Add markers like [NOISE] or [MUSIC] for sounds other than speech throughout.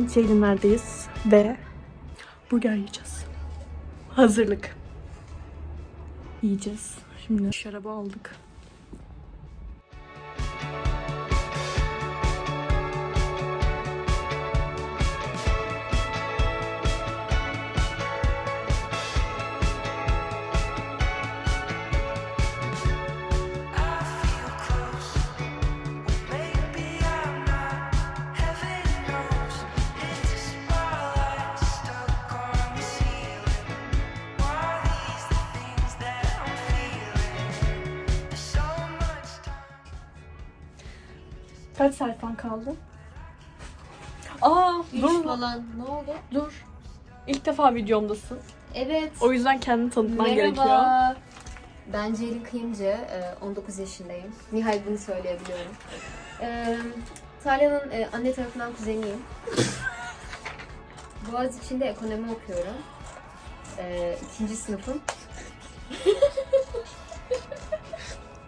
Ceylinler'deyiz ve burger yiyeceğiz. Hazırlık. Yiyeceğiz. Şimdi şarabı aldık. Kaç sayfan kaldı? Aa, Üç dur. falan. Ne oldu? Dur. İlk defa videomdasın. Evet. O yüzden kendini tanıtman Merhaba. gerekiyor. Ben Ceylin Kıyımcı. e, 19 yaşındayım. Nihayet bunu söyleyebiliyorum. E, Talya'nın e, anne tarafından kuzeniyim. [LAUGHS] Boğaziçi'nde ekonomi okuyorum. E, ikinci sınıfım.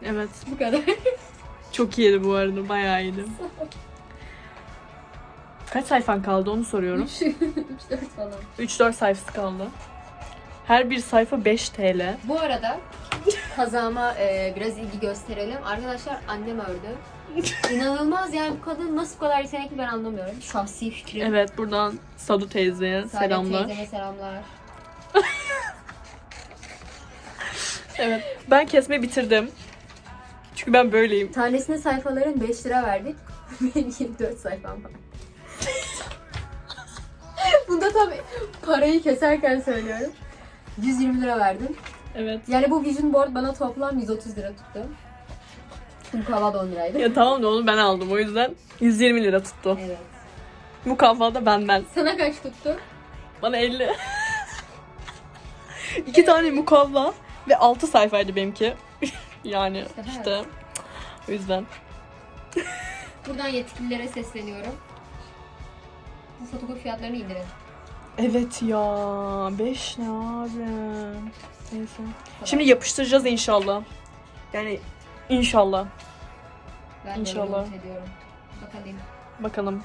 Evet. [LAUGHS] Bu kadar. Çok iyiydi bu arada. Bayağı iyiydi. [LAUGHS] Kaç sayfan kaldı onu soruyorum. 3-4 [LAUGHS] falan. 3-4 sayfası kaldı. Her bir sayfa 5 TL. Bu arada kazağıma e, biraz ilgi gösterelim. Arkadaşlar annem ördü. [LAUGHS] İnanılmaz yani bu kadın nasıl bu kadar yetenekli ben anlamıyorum. Şahsi fikrim. Evet buradan Sadu teyzeye Saadet selamlar. teyzeme selamlar. Evet. Ben kesmeyi bitirdim. Çünkü ben böyleyim. Tanesine sayfaların 5 lira verdik. [LAUGHS] Benim 24 sayfam var. [LAUGHS] Bunda tabii parayı keserken söylüyorum. 120 lira verdim. Evet. Yani bu vision board bana toplam 130 lira tuttu. Bu kahvaltı 10 liraydı. Ya tamam da onu ben aldım o yüzden 120 lira tuttu. Evet. Bu kahvaltıda benden. Sana kaç tuttu? Bana 50. [LAUGHS] İki tane mukavva ve 6 sayfaydı benimki. Yani İşte, işte o yüzden. Buradan yetkililere sesleniyorum. Bu fotokopi fiyatlarını indirin. Evet ya 5 ne abi. Neyse. Şimdi yapıştıracağız inşallah. Yani inşallah. Ben de İnşallah. umut ediyorum. Bakalım. Bakalım.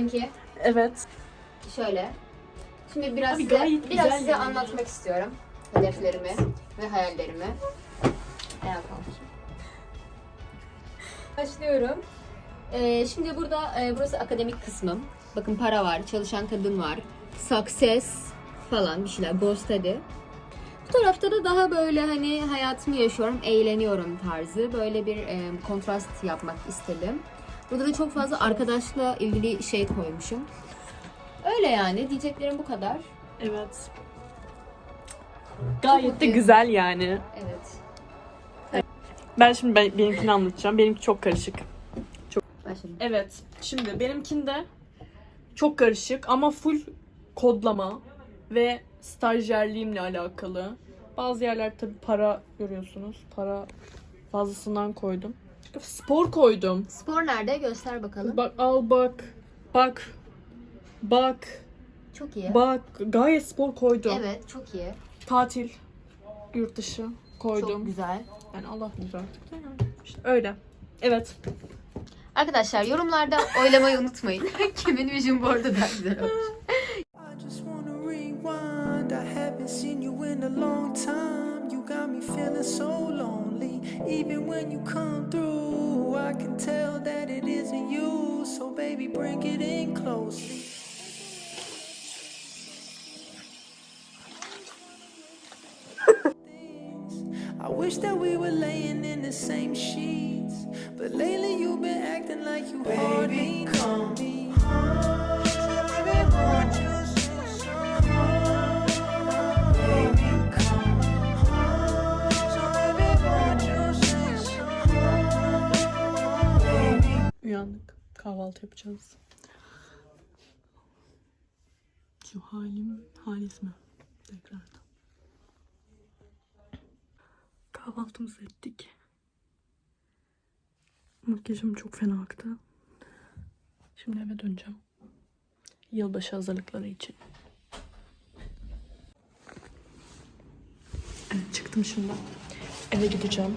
Benimki. Evet. Şöyle. Şimdi biraz Abi size, gayet biraz güzel size yani. anlatmak istiyorum. Hedeflerimi ve hayallerimi. Ayağa kalkmışım. Başlıyorum. Ee, şimdi burada e, burası akademik kısmım. Bakın para var, çalışan kadın var, success falan bir şeyler, go study. Bu tarafta da daha böyle hani hayatımı yaşıyorum, eğleniyorum tarzı. Böyle bir e, kontrast yapmak istedim. Burada da çok fazla arkadaşla ilgili şey koymuşum. Öyle yani. Diyeceklerim bu kadar. Evet. Gayet de mutluyum. güzel yani. Evet. Ben şimdi ben, benimkini anlatacağım. Benimki çok karışık. Başlayalım. Evet. Şimdi benimkinde çok karışık ama full kodlama ve stajyerliğimle alakalı. Bazı yerler tabii para görüyorsunuz. Para fazlasından koydum. Spor koydum. Spor nerede? Göster bakalım. Bak al bak. Bak. Bak. Çok iyi. Bak. Gayet spor koydum. Evet, çok iyi. Tatil. Yurt dışı Çok koydum. güzel. Yani Allah yani. İşte öyle. Evet. Arkadaşlar yorumlarda oylamayı unutmayın. [LAUGHS] Kimin vision board'u daha güzel olmuş. I just wanna rewind. I haven't seen you in a long Even when you come through, I can tell that it isn't you. So baby, bring it in close. I wish that we were laying in the same sheets. But lately you've been acting like you hardly come. Uyandık. Kahvaltı yapacağız. Şu halim, halis mi? Tekrardan. Kahvaltımızı ettik. Makyajım çok fena aktı. Şimdi eve döneceğim. Yılbaşı hazırlıkları için. Evet çıktım şimdi. Eve gideceğim.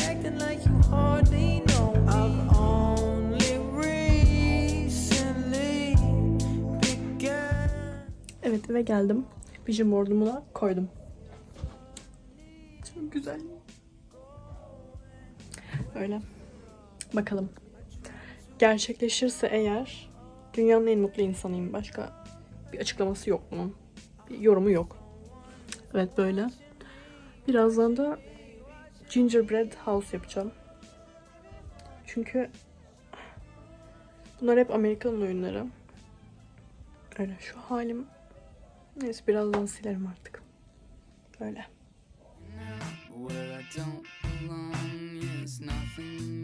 eve geldim. Vision board'umu da koydum. Çok güzel. Öyle. Bakalım. Gerçekleşirse eğer dünyanın en mutlu insanıyım. Başka bir açıklaması yok bunun. Bir yorumu yok. Evet böyle. Birazdan da gingerbread house yapacağım. Çünkü bunlar hep Amerikan oyunları. Öyle şu halim Neyse birazdan silerim artık. Böyle. Where I don't belong is nothing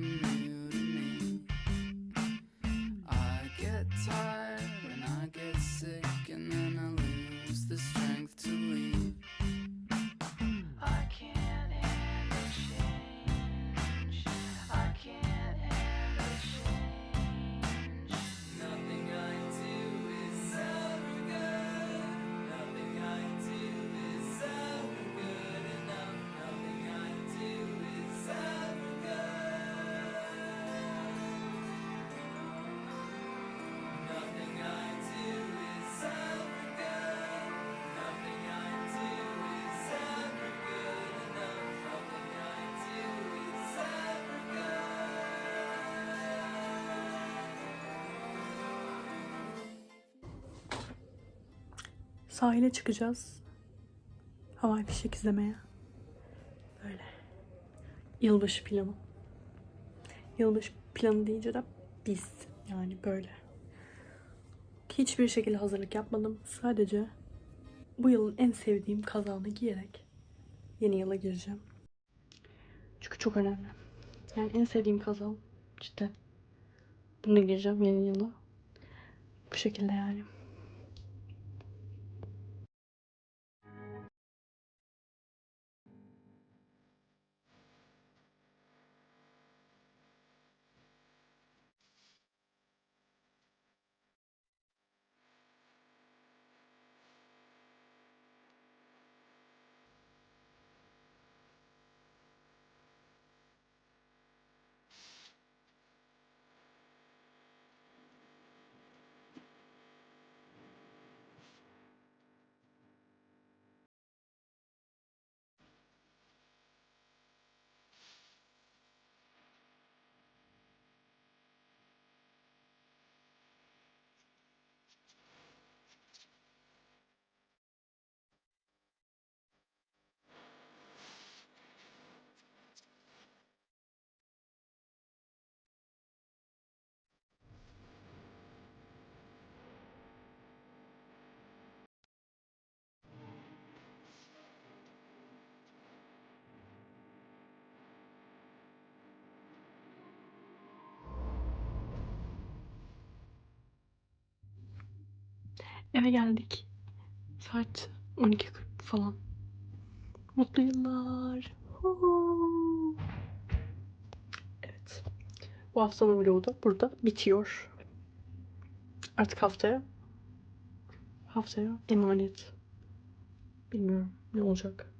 Sahile çıkacağız. Havai fişek izlemeye. Böyle. Yılbaşı planı. Yılbaşı planı deyince de biz. Yani böyle. Hiçbir şekilde hazırlık yapmadım. Sadece bu yılın en sevdiğim kazağını giyerek yeni yıla gireceğim. Çünkü çok önemli. Yani en sevdiğim kazağım cidden. Bunu gireceğim yeni yıla. Bu şekilde yani. Eve geldik. Saat 12.40 falan. Mutlu yıllar. Evet. Bu haftanın vlogu da burada bitiyor. Artık haftaya haftaya emanet. Bilmiyorum ne olacak.